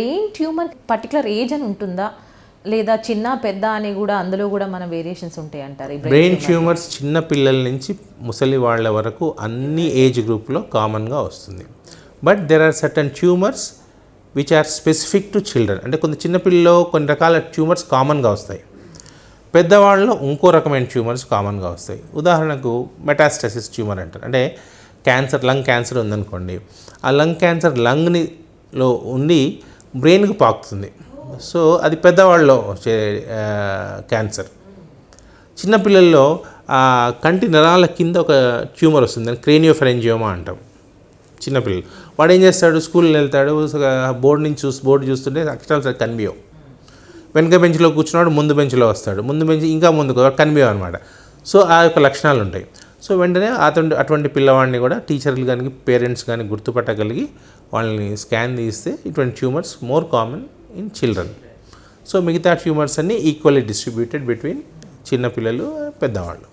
Tumour particular age అని ఉంటుందా? లేదా చిన్న పెద్ద అని కూడా అందులో కూడా మన వేరియేషన్స్ ఉంటాయి అంటారు బ్రెయిన్ ట్యూమర్స్ చిన్న పిల్లల నుంచి ముసలి వాళ్ళ వరకు అన్ని ఏజ్ గ్రూప్లో కామన్గా వస్తుంది. But there are certain tumours which are specific to children అంటే కొంత చిన్నపిల్లలో కొన్ని రకాల ట్యూమర్స్ కామన్గా వస్తాయి. పెద్దవాళ్ళలో ఇంకో రకమైన ట్యూమర్స్ కామన్గా వస్తాయి. ఉదాహరణకు మెటాస్టసిస్ ట్యూమర్ అంటారు. అంటే క్యాన్సర్ లంగ్ క్యాన్సర్ ఉందనుకోండి. ఆ లంగ్ క్యాన్సర్ లంగ్ని లో ఉండి బ్రెయిన్కి పాకుతుంది. సో అది పెద్దవాళ్ళలో వచ్చే క్యాన్సర్. చిన్నపిల్లల్లో కంటి నరాల కింద ఒక ట్యూమర్ వస్తుంది. దాన్ని క్రేనియోఫెరెంజియోమా అంటాం. చిన్నపిల్లలు వాడు ఏం చేస్తాడు? స్కూల్కి వెళ్తాడు. బోర్డు నుంచి చూసి బోర్డు చూస్తుంటే అక్షరాలు సరే కనిపించవు. వెనక బెంచ్లో కూర్చున్నాడు. ముందు బెంచ్లో వస్తాడు. ముందు బెంచ్ ఇంకా ముందుకు కనిపించవు అనమాట సో ఆ యొక్క లక్షణాలు ఉంటాయి సో వెంటనే అతను అటువంటి పిల్లవాడిని కూడా టీచర్లు కానీ పేరెంట్స్ కానీ గుర్తుపట్టగలిగి వాళ్ళని స్కాన్ తీస్తే ఇటువంటి tumours more common in children. So మిగతా ట్యూమర్స్ అన్నీ ఈక్వల్లీ డిస్ట్రిబ్యూటెడ్ బిట్వీన్ చిన్నపిల్లలు పెద్దవాళ్ళు.